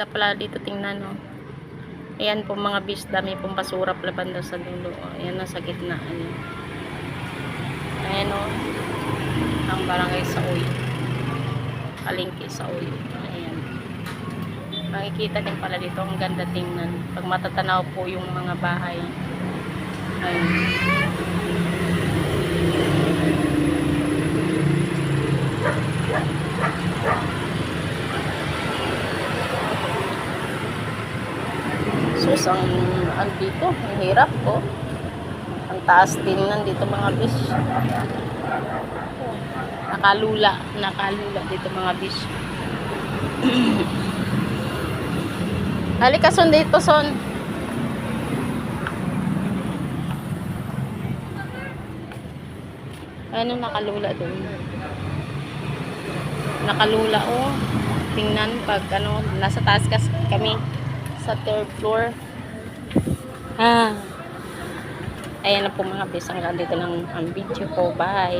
Kita pala dito tingnan no. Ayan po mga bis, dami pong basura palaban daw sa dulo. Oh, Ayan na sa gitna. Ayan. Ayan o. Ang barangay sa uy. Kalingki sa uy. Ayan. Makikita din pala dito. Ang ganda tingnan. Pag matatanaw po yung mga bahay. Ayan. Sus, ang ano dito, ang hirap po. Ang taas din nandito mga bis. Nakalula, nakalula dito mga bis. Halika son dito son. Ano nakalula doon? Nakalula oh. Tingnan pag ano, nasa taas kami sa third floor. Ah. Ayan na po mga bis. Hanggang dito lang ang video ko. Bye.